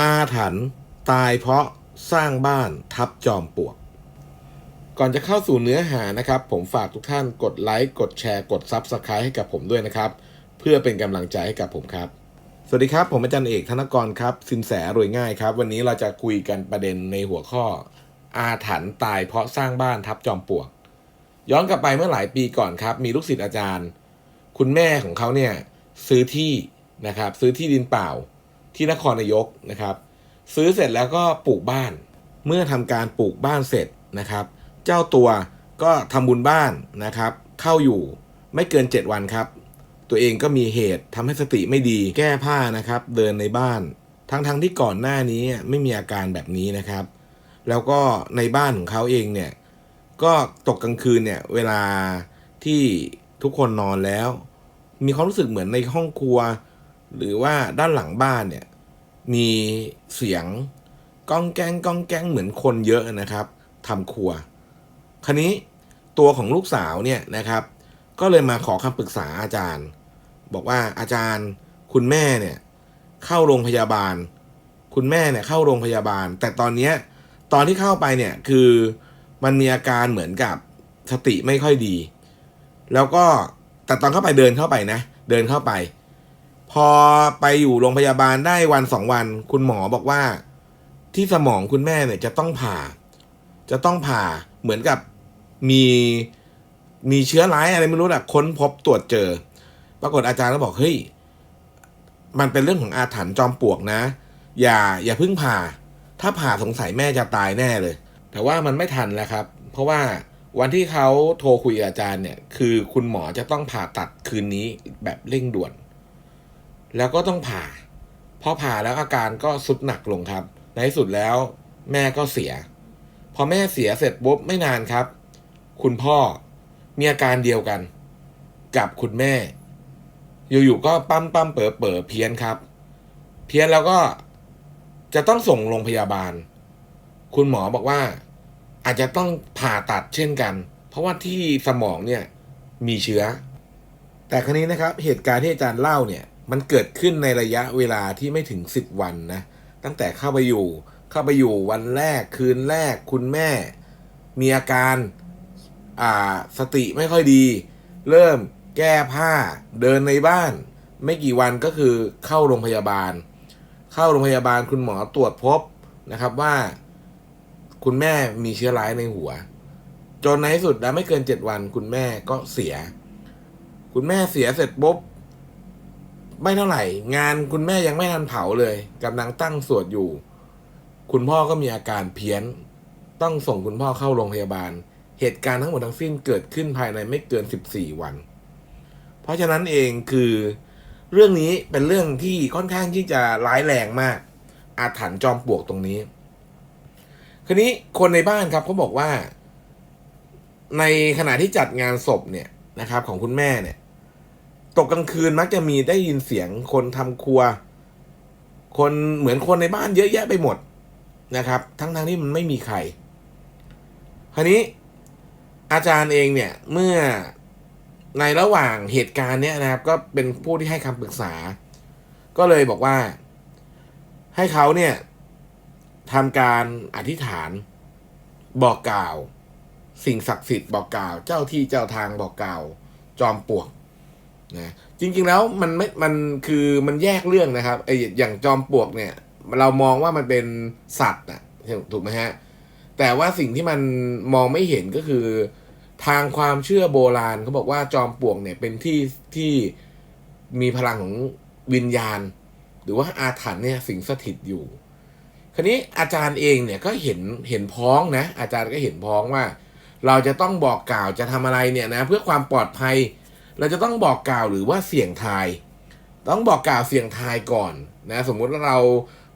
อาถรรพ์ตายเพราะสร้างบ้านทับจอมปลวก ก่อนจะเข้าสู่เนื้อหานะครับ ผมฝากทุกท่านกดไลค์กดแชร์กด Subscribe ให้กับผมด้วยนะครับ เพื่อเป็นกำลังใจให้กับผมครับ สวัสดีครับ ผมอาจารย์เอกธนกรครับ สินแสรวยง่ายครับ วันนี้เราจะคุยกันประเด็นในหัวข้อ อาถรรพ์ตายเพราะสร้างบ้านทับจอมปลวก ย้อนกลับไปเมื่อหลายปีก่อนครับ มีลูกศิษย์อาจารย์ คุณแม่ของเขาเนี่ยซื้อที่นะครับซื้อที่ดินเปล่า ที่นครนายกนะครับ ซื้อเสร็จแล้วก็ปลูกบ้าน เมื่อทำการปลูกบ้านเสร็จนะครับ เจ้าตัวก็ทำบุญบ้านนะครับ เข้าอยู่ไม่เกิน 7 วันครับ ตัวเองก็มีเหตุทำให้สติไม่ดีแก้ผ้านะครับ เดินในบ้าน ทั้งๆทที่ก่อนหน้านี้ไม่มีอาการแบบนี้นะครับ แล้วก็ในบ้านของเขาเองเนี่ยก็ตกกลางคืนเนี่ยเวลาที่ทุกคนนอนแล้ว มีความรู้สึกเหมือนในห้องครัว หรือว่าด้านหลังบ้านเนี่ยมีเสียงก้องแกงก้องแกงเหมือนคนเยอะนะครับทำครัว ครนี้ตัวของลูกสาวเนี่ยนะครับ ก็เลยมาขอคำปรึกษาอาจารย์ บอกว่าอาจารย์คุณแม่เนี่ยเข้าโรงพยาบาล คุณแม่เนี่ยเข้าโรงพยาบาล แต่ตอนเนี้ยตอนที่เข้าไปเนี่ยคือมันมีอาการเหมือนกับสติไม่ค่อยดี แล้วก็แต่ตอนเข้าไปเดินเข้าไปนะ เดินเข้าไป พอไปอยู่โรงพยาบาลได้วันสองวัน คุณหมอบอกว่า ที่สมองคุณแม่เนี่ยจะต้องผ่า จะต้องผ่าเหมือนกับมีมีเชื้อร้ายอะไรไม่รู้แหละค้นพบตรวจเจอ ปรากฏอาจารย์ก็บอกเฮ้ยมันเป็นเรื่องของอาถรรพ์จอมปลวกนะ อย่าอย่าพิ่งผ่า ถ้าผ่าสงสัยแม่จะตายแน่เลย แต่ว่ามันไม่ทันแล้วครับ เพราะว่าวันที่เขาโทรคุยกับอาจารย์เนี่ย คือคุณหมอจะต้องผ่าตัดคืนนี้แบบเร่งด่วน แล้วก็ต้องผ่าพอผ่าแล้วอาการก็สุดหนักลงครับ ในที่สุดแล้วแม่ก็เสีย พอแม่เสียเสร็จปุ๊บไม่นานครับ คุณพ่อมีอาการเดียวกัน กับคุณแม่ อยู่ๆก็ปั้มปั้มเป๋อเป๋อเพี้ยนครับ เพี้ยนแล้วก็จะต้องส่งโรงพยาบาล คุณหมอบอกว่าอาจจะต้องผ่าตัดเช่นกัน เพราะว่าที่สมองเนี่ยมีเชื้อ แต่ครั้นี้นะครับ เหตุการณ์ที่อาจารย์เล่าเนี่ยมันเกิดขึ้นในระยะเวลาที่ไม่ถึงสิบวันนะ ตั้งแต่เข้าไปอยู่ เข้าไปอยู่วันแรกคืนแรกคุณแม่ มีอาการอ่าสติไม่ค่อยดี เริ่มแก้ผ้าเดินในบ้าน ไม่กี่วันก็คือเข้าโรงพยาบาล เข้าโรงพยาบาลคุณหมอตรวจพบนะครับว่า คุณแม่มีเชื้อร้ายในหัว จนในที่สุดแล้วไม่เกินเจ็ดวัน คุณแม่ก็เสีย คุณแม่เสียเสร็จปุ๊บ ไม่เท่าไหร่ งานคุณแม่ยังไม่ทันเผาเลยกำลังตั้งสวดอยู่ คุณพ่อก็มีอาการเพี้ยน ต้องส่งคุณพ่อเข้าโรงพยาบาล เหตุการณ์ทั้งหมดทั้งสิ้นเกิดขึ้นภายในไม่เกินสิบสี่วัน เพราะฉะนั้นเองคือเรื่องนี้เป็นเรื่องที่ค่อนข้างที่จะร้ายแรงมาก อาถรรพ์จอมปลวกตรงนี้ คืนี้คนในบ้านครับเขาบอกว่า ในขณะที่จัดงานศพเนี่ยนะครับ ของคุณแม่เนี่ย ตกกลางคืนมักจะมีได้ยินเสียงคนทำครัว คนเหมือนคนในบ้านเยอะแยะไปหมดนะครับ ทั้งๆทที่มันไม่มีใครคราวนี้อาจารย์เองเนี่ยเมื่อในระหว่างเหตุการณ์เนี้ยนะครับ ก็เป็นผู้ที่ให้คำปรึกษา ก็เลยบอกว่า ให้เขาเนี่ยทำการอธิษฐานบอกกล่าว สิ่งศักดิ์สิทธิ์บอกกล่าว เจ้าที่เจ้าทางบอกกล่าว จอมปลวก นะจริงๆแล้วมันไม่มันคือมันแยกเรื่องนะครับไออย่างจอมปลวกเนี่ย เรามองว่ามันเป็นสัตว์อะถูกไหมฮะแต่ว่าสิ่งที่มันมองไม่เห็นก็คือ ทางความเชื่อโบราณเขาบอกว่าจอมปลวกเนี่ยเป็นที่ที่มีพลังของวิญญาณ หรือว่าอาถรรพ์เนี่ยสิงสถิตอยู่คราวนี้อาจารย์เองเนี่ยก็เห็นเห็นพ้องนะ อาจารย์ก็เห็นพ้องว่า เราจะต้องบอกกล่าวจะทำอะไรเนี่ยนะ เพื่อความปลอดภัย เราจะต้องบอกกล่าวหรือว่าเสี่ยงทาย ต้องบอกกล่าวเสี่ยงทายก่อนนะสมมุติว่าเรา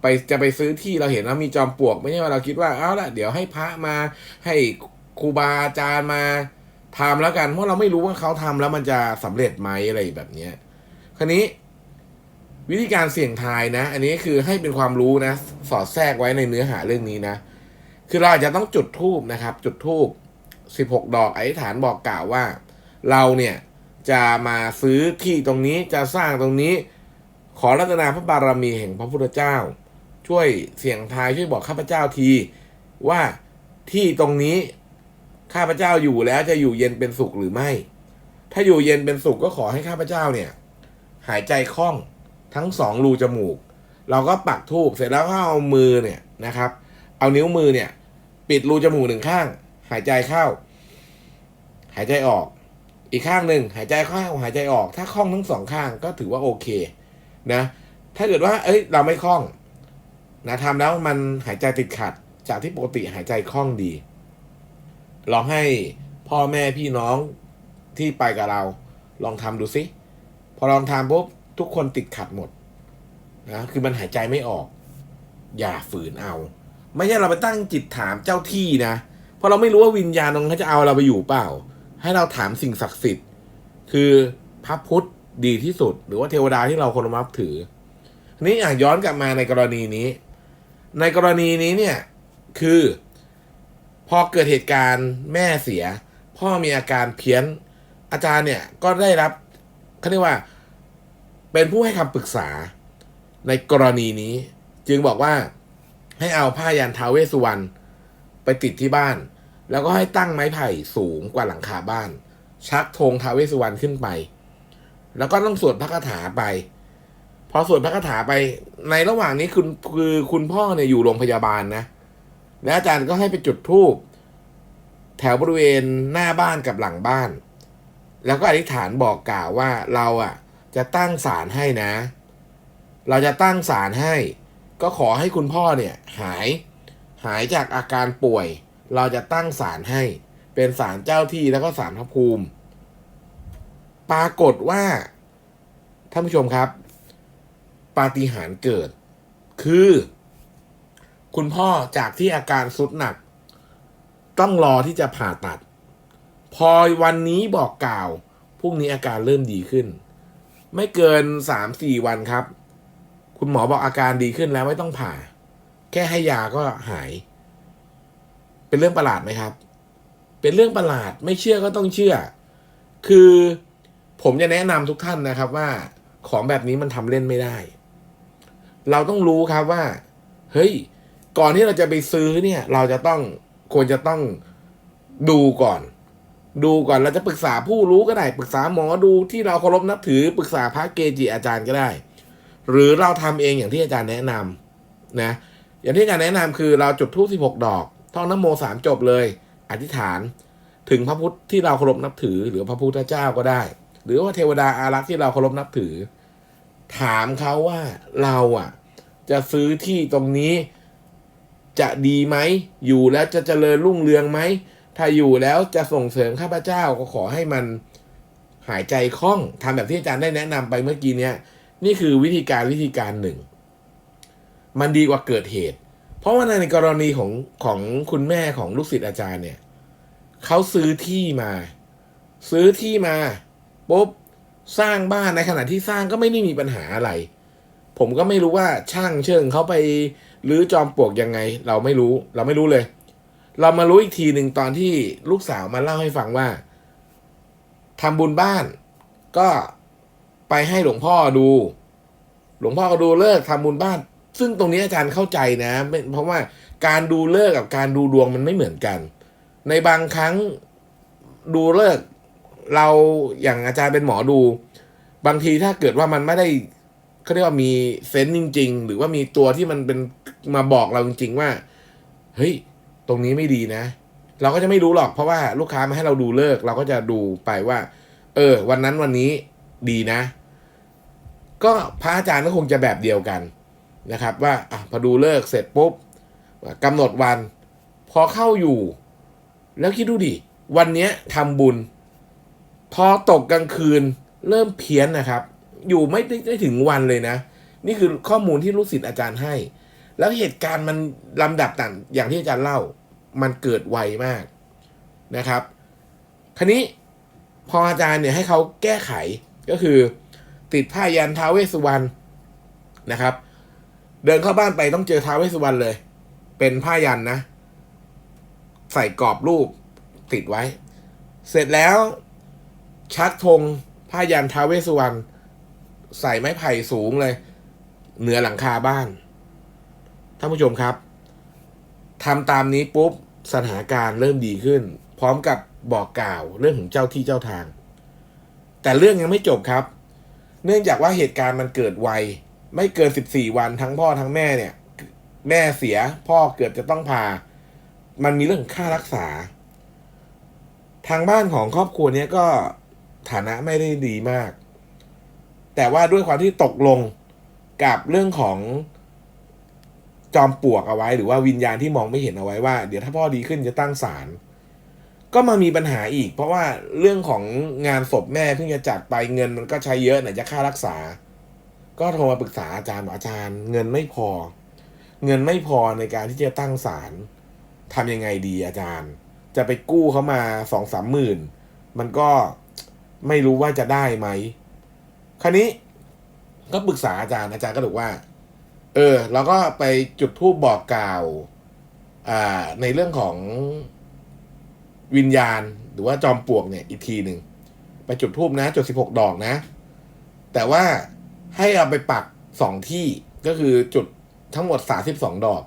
ไปจะไปซื้อที่เราเห็นว่ามีจอมปลวก ไม่ใช่ว่าเราคิดว่าเอาละเดี๋ยวให้พระมาให้ครูบาอาจารย์มาทำแล้วกันเพราะเราไม่รู้ว่าเขาทำแล้วมันจะสำเร็จไหมอะไรแบบเนี้ยคราวนี้วิธีการเสี่ยงทายนะ อันนี้คือให้เป็นความรู้นะ สอดแทรกไว้ในเนื้อหาเรื่องนี้นะ คือเราอาจจะต้องจุดทูบนะครับ จุดทูบสิบหกดอกอธิษฐานบอกกล่าวว่า เราเนี่ย จะมาซื้อที่ตรงนี้จะสร้างตรงนี้ ขอรัตนาพระบารมีแห่งพระพุทธเจ้า ช่วยเสี่ยงทายช่วยบอกข้าพเจ้าที ว่าที่ตรงนี้ข้าพเจ้าอยู่แล้วจะอยู่เย็นเป็นสุขหรือไม่ ถ้าอยู่เย็นเป็นสุขก็ขอให้ข้าพเจ้าเนี่ย หายใจคล่องทั้งสองรูจมูก เราก็ปักทูบเสร็จแล้วก็เอามือเนี่ยนะครับ เอานิ้วมือเนี่ย ปิดรูจมูกหนึ่งข้าง หายใจเข้า หายใจออก อีกข้างหนึ่งหายใจเข้าหายใจออก ถ้าคล่องทั้งสองข้างก็ถือว่าโอเคนะ ถ้าเกิดว่า เอ้ย เราไม่คล่องนะทำแล้วมันหายใจติดขัด จากที่ปกติหายใจคล่องดี ลองให้พ่อแม่พี่น้องที่ไปกับเรา ลองทำดูสิพอลองทำปุ๊บทุกคนติดขัดหมดนะคือมันหายใจไม่ออก อย่าฝืนเอา ไม่ใช่เราไปตั้งจิตถามเจ้าที่นะ เพราะเราไม่รู้ว่าวิญญาณตรงนั้นจะเอาเราไปอยู่เปล่า ให้เราถามสิ่งศักดิ์สิทธิ์ คือพระพุทธดีที่สุด หรือว่าเทวดาที่เราเคารพนับถือ นี้อะย้อนกลับมาในกรณีนี้ ในกรณีนี้เนี่ยคือ พอเกิดเหตุการณ์แม่เสีย พ่อมีอาการเพี้ยน อาจารย์เนี่ยก็ได้รับเขาเรียกว่า เป็นผู้ให้คำปรึกษา ในกรณีนี้ จึงบอกว่าให้เอาผ้ายันทาวเวสุวรรณไปติดที่บ้าน แล้วก็ให้ตั้งไม้ไผ่สูงกว่าหลังคาบ้าน ชักธงทาวเวสสุวรรณขึ้นไป แล้วก็ต้องสวดพระคาถาไป พอสวดพระคาถาไป ในระหว่างนี้คุณคือคุณพ่อเนี่ยอยู่โรงพยาบาลนะ แล้วอาจารย์ก็ให้ไปจุดธูปแถวบริเวณหน้าบ้านกับหลังบ้าน แล้วก็อธิษฐานบอกกล่าวว่าเราอะ จะตั้งศาลให้นะ เราจะตั้งศาลให้ ก็ขอให้คุณพ่อเนี่ย หาย หายจากอาการป่วย เราจะตั้งศาลให้ เป็นศาลเจ้าที่แล้วก็ศาลพระภูมิ ปรากฏว่าท่านผู้ชมครับ ปาฏิหาริย์เกิด คือ คุณพ่อจากที่อาการสุดหนัก ต้องรอที่จะผ่าตัด พอวันนี้บอกกล่าวพรุ่งนี้อาการเริ่มดีขึ้น ไม่เกินสามสี่วันครับ คุณหมอบอกอาการดีขึ้นแล้วไม่ต้องผ่า แค่ให้ยาก็หาย เป็นเรื่องประหลาดไหมครับ เป็นเรื่องประหลาดไม่เชื่อก็ต้องเชื่อ คือผมจะแนะนำทุกท่านนะครับว่าของแบบนี้มันทำเล่นไม่ได้ เราต้องรู้ครับว่า เฮ้ย ก่อนที่เราจะไปซื้อเนี่ย เราจะต้องควรจะต้องดูก่อน ดูก่อนเราจะปรึกษาผู้รู้ก็ได้ ปรึกษาหมอดูที่เราเคารพนับถือปรึกษาพระเกจิอาจารย์ก็ได้ หรือเราทำเองอย่างที่อาจารย์แนะนำนะ อย่างที่อาจารย์แนะนำคือเราจุดธูปสิบหกดอก ท่องนโมสามจบเลย อธิษฐาน ถึงพระพุทธที่เราเคารพนับถือ หรือพระพุทธเจ้าก็ได้ หรือว่าเทวดาอารักษ์ที่เราเคารพนับถือ ถามเขาว่าเราอะ จะซื้อที่ตรงนี้จะดีไหม อยู่แล้วจะเจริญรุ่งเรืองไหม ถ้าอยู่แล้วจะส่งเสริมข้าพเจ้าก็ขอให้มันหายใจคล่องทำแบบที่อาจารย์ได้แนะนำไปเมื่อกี้เนี้ยนี่คือวิธีการวิธีการหนึ่ง มันดีกว่าเกิดเหตุ เพราะว่าในกรณีของของคุณแม่ของลูกศิษย์อาจารย์เนี่ยเขาซื้อที่มา ซื้อที่มาปุ๊บสร้างบ้านในขณะที่สร้างก็ไม่ได้มีปัญหาอะไร ผมก็ไม่รู้ว่าช่างเชิงเขาไปหรือจอมปลวกยังไง เราไม่รู้ เราไม่รู้เลย เรามารู้อีกทีหนึ่งตอนที่ลูกสาวมาเล่าให้ฟังว่าทำบุญบ้าน ก็ไปให้หลวงพ่อดู หลวงพ่อก็ดูเลิกทำบุญบ้าน ซึ่งตรงนี้อาจารย์เข้าใจนะเพราะว่าการดูเลิกกับการดูดวงมันไม่เหมือนกัน ในบางครั้งดูเลิกเราอย่างอาจารย์เป็นหมอดู บางทีถ้าเกิดว่ามันไม่ได้เขาเรียกว่ามีเซนส์จริง ๆ หรือว่ามีตัวที่มันเป็นมาบอกเราจริง ๆ ว่า เฮ้ย ตรงนี้ไม่ดีนะ เราก็จะไม่รู้หรอกเพราะว่าลูกค้ามาให้เราดูเลิก เราก็จะดูไปว่า เออ วันนั้นวันนี้ดีนะ ก็พระอาจารย์ก็คงจะแบบเดียวกัน นะครับว่าอพอดูเลิกเสร็จปุ๊บกำหนดวัน พอเข้าอยู่ แล้วคิดดูดิ วันนี้ทำบุญ พอตกกลางคืนเริ่มเพี้ยนนะครับ อยู่ไม่ได้ได้ถึงวันเลยนะ นี่คือข้อมูลที่ลูกศิษย์อาจารย์ให้ แล้วเหตุการณ์มันลำดับต่างอย่างที่อาจารย์เล่า มันเกิดไวมากนะครับ คราวนี้พออาจารย์เนี่ยให้เขาแก้ไขก็คือ ติดผ้ายันท้าวเวสุวรรณนะครับ เดินเข้าบ้านไปต้องเจอท้าวเวสสุวรรณเลย เป็นผ้ายันนะ ใส่กรอบรูปติดไว้ เสร็จแล้ว ชักธงผ้ายันท้าวเวสสุวรรณใส่ไม้ไผ่สูงเลย เหนือหลังคาบ้านท่านผู้ชมครับทำตามนี้ปุ๊บสถานการณ์เริ่มดีขึ้น พร้อมกับบอกกล่าวเรื่องของเจ้าที่เจ้าทาง แต่เรื่องยังไม่จบครับ เนื่องจากว่าเหตุการณ์มันเกิดไว ไม่เกิน14วันทั้งพ่อทั้งแม่เนี่ย แม่เสียพ่อเกือบจะต้องพา มันมีเรื่องของค่ารักษา ทางบ้านของครอบครัวเนี้ยก็ฐานะไม่ได้ดีมาก แต่ว่าด้วยความที่ตกลงกับเรื่องของจอมปลวกเอาไว้ หรือว่าวิญญาณที่มองไม่เห็นเอาไว้ว่า เดี๋ยวถ้าพ่อดีขึ้นจะตั้งศาลก็มามีปัญหาอีก เพราะว่าเรื่องของงานศพแม่เพิ่งจะจัดไปเงินมันก็ใช้เยอะไหนจะค่ารักษา ก็โทรมาปรึกษาอาจารย์อกอาจารย์ เงินไม่พอ เงินไม่พอในการที่จะตั้งศาลทำยังไงดีอาจารย์ จะไปกู้เขามาสองสามหมื่น มันก็ไม่รู้ว่าจะได้ไหมคราวนี้ก็ปรึกษาอาจารย์อาจารย์ก็บอกว่า เออเราก็ไปจุดทูบบอกกล่าว อ่า ในเรื่องของวิญญาณ หรือว่าจอมปลวกเนี่ยอีกทีหนึ่งไปจุดทูบนะจุดสิบหกดอกนะ แต่ว่า ให้เอาไปปักสองที่ก็คือจุดทั้งหมดสาสิบสองดอก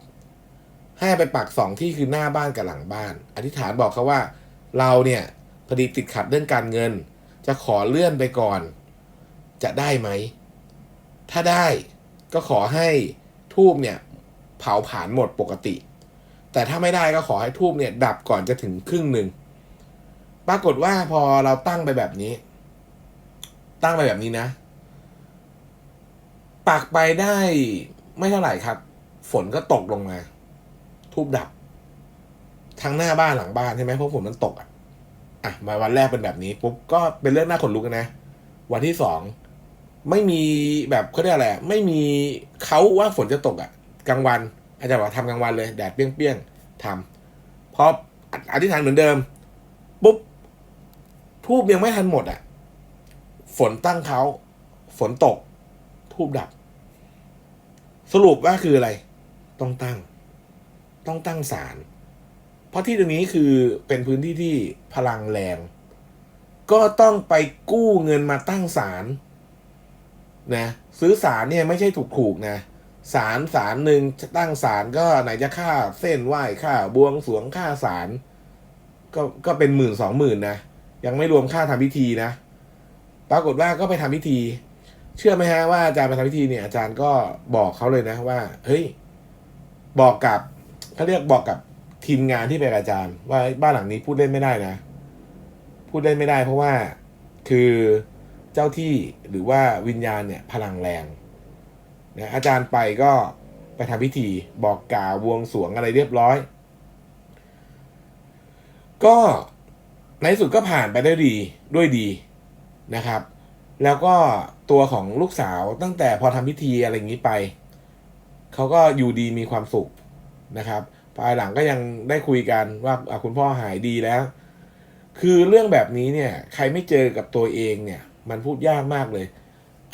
ให้ไปปักสองที่คือหน้าบ้านกับหลังบ้าน อธิษฐานบอกเขาว่า เราเนี่ยพอดีติดขัดเรื่องการเงิน จะขอเลื่อนไปก่อน จะได้ไหม ถ้าได้ก็ขอให้ทูบเนี่ยเผาผลาญหมดปกติ แต่ถ้าไม่ได้ก็ขอให้ทูบเนี่ย ดับก่อนจะถึงครึ่งหนึ่งปรากฏว่าพอเราตั้งไปแบบนี้ ตั้งไปแบบนี้นะ ปักไปได้ไม่เท่าไหร่ครับ ฝนก็ตกลงมา ทูบดับ ทั้งหน้าบ้านหลังบ้านใช่ไหมเพราะฝนมันตกอะอะมาวันแรกเป็นแบบนี้ปุ๊บก็เป็นเรื่องน่าขนลุกนะ วันที่สองไม่มีแบบเขาเรียกอะไรไม่มีเขาว่าฝนจะตกอะ กลางวัน อาจารย์บอกทำกลางวันเลยแดดเปรี้ยงๆทำพออธิษฐานเหมือนเดิมปุ๊บทูบยังไม่ทันหมดอะ ฝนตั้งเขาฝนตก ทูบดับ สรุปว่าคืออะไร ต้องตั้ง ต้องตั้งศาลเพราะที่ตรงนี้คือเป็นพื้นที่ที่พลังแรง ก็ต้องไปกู้เงินมาตั้งศาลนะซื้อสารเนี่ยไม่ใช่ถูกถูกๆนะสารสารหนึ่งตั้งสารก็ไหนจะค่าเส้นไหว้ค่าบวงสรวงค่าสารก็ก็เป็นหมื่นสองหมื่นนะยังไม่รวมค่าทำพิธีนะ ปรากฏว่าก็ไปทำพิธี เชื่อไหมฮะว่าอาจารย์ไปทำพิธีเนี่ยอาจารย์ก็บอกเขาเลยนะว่า เฮ้ย บอกกับเขาเรียกบอกกับทีมงานที่เป็นอาจารย์ ว่าบ้านหลังนี้พูดเล่นไม่ได้นะ พูดเล่นไม่ได้ เพราะว่าคือเจ้าที่หรือว่าวิญญาณเนี่ย พลังแรงนะอาจารย์ไปก็ไปทำพิธีบอกกล่าวบวงสวงอะไรเรียบร้อย ก็ในที่สุดก็ผ่านไปได้ดีด้วยดีนะครับ แล้วก็ตัวของลูกสาวตั้งแต่พอทำพิธีอะไรอย่างนี้ไป เขาก็อยู่ดีมีความสุขนะครับ ภายหลังก็ยังได้คุยกันว่าคุณพ่อหายดีแล้ว คือเรื่องแบบนี้เนี่ย ใครไม่เจอกับตัวเองเนี่ย มันพูดยากมากเลย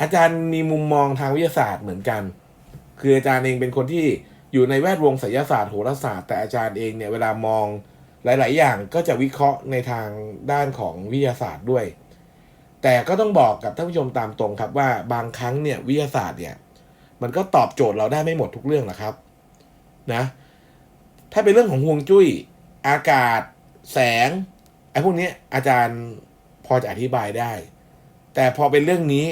อาจารย์มีมุมมองทางวิทยาศาสตร์เหมือนกัน คืออาจารย์เองเป็นคนที่อยู่ในแวดวงไสยศาสตร์โหราศาสตร์แต่อาจารย์เองเนี่ยเวลามองหลาย ๆ อย่างก็จะวิเคราะห์ในทางด้านของวิทยาศาสตร์ด้วย แต่ก็ต้องบอกกับท่านผู้ชมตามตรงครับว่าบางครั้งเนี่ยวิทยาศาสตร์เนี่ย มันก็ตอบโจทย์เราได้ไม่หมดทุกเรื่องหรอกครับนะถ้าเป็นเรื่องของห่วงจุ้ย อากาศ แสงไอ้พวกนี้อาจารย์พอจะอธิบายได้ แต่พอเป็นเรื่องนี้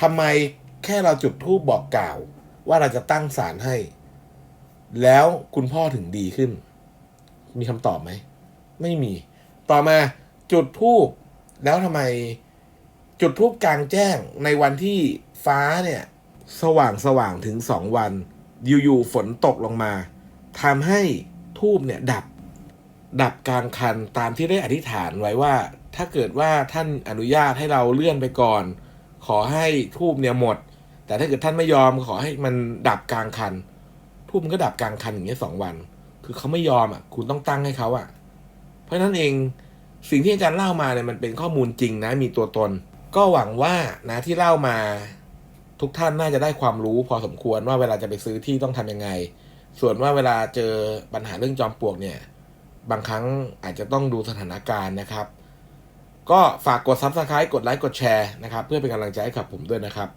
ทำไมแค่เราจุดธูปบอกกล่าว ว่าเราจะตั้งศาลให้ แล้วคุณพ่อถึงดีขึ้น มีคำตอบไหม ไม่มี ต่อมาจุดธูป แล้วทำไมจุดธูปกลางแจ้งในวันที่ฟ้าเนี่ย สว่างสว่างถึงสองวัน อยู่ๆฝนตกลงมาทำให้ทูบเนี่ยดับ ดับกลางคันตามที่ได้อธิษฐานไว้ว่า ถ้าเกิดว่าท่านอนุญาตให้เราเลื่อนไปก่อน ขอให้ทูบเนี่ยหมด แต่ถ้าเกิดท่านไม่ยอมขอให้มันดับกลางคันทูบมันก็ดับกลางคันอย่างเงี้ยสองวัน คือเขาไม่ยอมอะ คุณต้องตั้งให้เขาอะ เพราะฉะนั้นเอง สิ่งที่อาจารย์เล่ามาเนี่ยมันเป็นข้อมูลจริงนะมีตัวตน ก็หวังว่านะที่เล่ามาทุกท่านน่าจะได้ความรู้พอสมควรว่าเวลาจะไปซื้อที่ต้องทำยังไง ส่วนว่าเวลาเจอปัญหาเรื่องจอมปลวกเนี่ย บางครั้งอาจจะต้องดูสถานการณ์นะครับ ก็ฝากกด subscribe กดไลค์กดแชร์นะครับ เพื่อเป็นกำลังใจให้กับผมด้วยนะครับ